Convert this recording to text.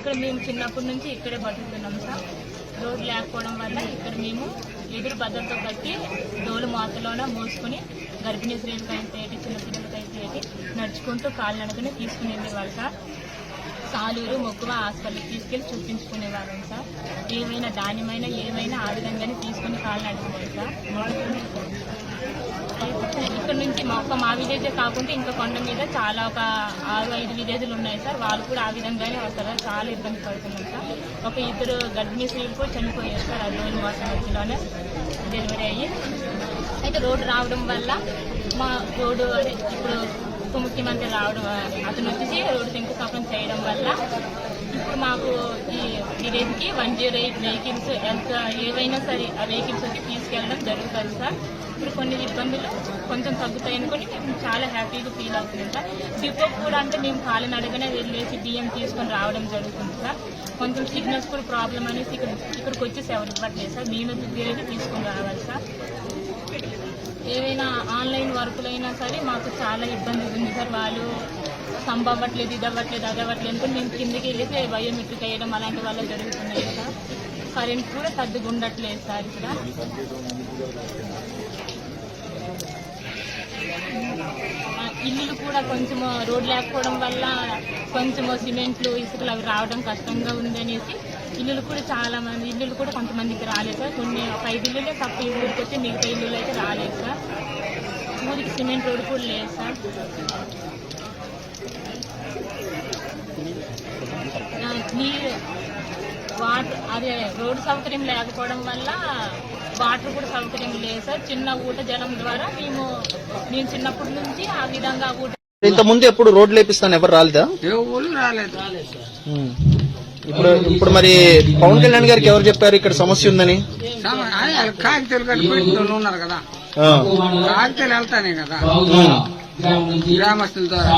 ఇక్కడ మేము చిన్నప్పటి నుంచి ఇక్కడే బతుకుతున్నాం సార్. రోడ్ లేకపోవడం వల్ల ఇక్కడ మేము ఎదురు భద్రత కట్టి డోలు మాతలోన మోసుకొని గర్భిణీ స్త్రీలకైతే ఏంటి చిన్నపిల్లలకైతే ఏంటి నడుచుకుంటూ కాళ్ళు నడుకుని తీసుకుని వెళ్ళేవాళ్ళు సార్. సాలూరు మొక్కువ హాస్పిటల్కి తీసుకెళ్ళి చూపించుకునేవాళ్ళం సార్. ఏమైనా దానిమైనా ఏమైనా ఆ విధంగానే తీసుకుని కాళ్ళు నడుకునేది సార్. ఇక్కడ నుంచి మా ఒక్క మా విలేజే కాకుండా ఇంకా కొండ మీద చాలా ఒక ఆరు ఐదు విలేజ్లు ఉన్నాయి సార్. వాళ్ళు కూడా ఆ విధంగానే వస్తారు. చాలా ఇబ్బంది పడుతున్నాం సార్. ఒక ఇద్దరు గర్భిణీ స్త్రీలు కూడా చనిపోయారు సార్. అది రోజు వాసం డెలివరీ అయ్యి. అయితే రోడ్డు రావడం వల్ల మా రోడ్డు అదే ఇప్పుడు ఉప ముఖ్యమంత్రి రావడం అతను వచ్చేసి రోడ్డు శంకుస్థాపన చేయడం వల్ల ఇప్పుడు మాకు ఈ విలేజ్కి వన్ జీరో ఎయిట్ వెహికల్స్ ఎంత ఏవైనా సరే ఆ వెహికల్స్ వచ్చి తీసుకెళ్ళడం జరుగుతుంది సార్. ఇప్పుడు కొన్ని ఇబ్బందులు కొంచెం తగ్గుతాయి అనుకొని మేము చాలా హ్యాపీగా ఫీల్ అవుతుంది సార్. డిపో కూడా అంటే మేము కాలినడగానే వెళ్ళేసి బియ్యం తీసుకొని రావడం జరుగుతుంది సార్. కొంచెం సిగ్నల్స్ కూడా ప్రాబ్లం అనేసి ఇక్కడ ఇక్కడికి వచ్చేసి ఎవరు ఇవ్వట్లేదు సార్. మేము తిరిగి తీసుకొని రావాలి సార్? ఏవైనా ఆన్లైన్ వర్కులైనా సరే మాకు చాలా ఇబ్బంది ఉంది సార్. వాళ్ళు సంబ అవ్వట్లేదు ఇది అవ్వట్లేదు అది అవ్వట్లేదు అనుకుని మేము కిందకి వెళ్ళితే బయోమెట్రిక్ వేయడం అలాంటి వల్ల జరుగుతున్నాయి సార్ కరెంట్ కూడా సర్దుగా ఉండట్లేదు సార్ ఇక్కడ. ఇల్లులు కూడా కొంచెం రోడ్ లేకపోవడం వల్ల కొంచెం సిమెంట్లు ఇసుకలు అవి రావడం కష్టంగా ఉందనేసి ఇల్లులు కూడా చాలా మంది ఇల్లులు కూడా కొంతమందికి రాలేదు సార్. కొన్ని ఒక ఐదు ఇల్లులే తప్ప ఈ ఊరికి వచ్చి మిగతా ఇల్లులు అయితే రాలేదు సార్. ఊరికి సిమెంట్ రోడ్ కూడా లేదు సార్. నీరు వాటర్ అదే రోడ్డు సౌకర్యం లేకపోవడం వల్ల వాటర్ కూడా సౌకర్యం లేదు సార్. చిన్న ఊట జలం ద్వారా మేము మేము చిన్నప్పటి నుంచి ఆ విధంగా ఊట ఇంత ముందు ఎప్పుడు రోడ్లు లేపిస్తాను ఎవరు రాలేదా? ఎవరు రాలేదు. ఉమ్. ఇప్పుడు ఇప్పుడు మరి పవన్ కళ్యాణ్ గారికి ఎవరు చెప్పారు ఇక్కడ సమస్య ఉందని కాగితాలు వాళ్ళు ఉన్నారు కదా. కాగితాలు వెళ్తానే కదా. గ్రామస్తుల ద్వారా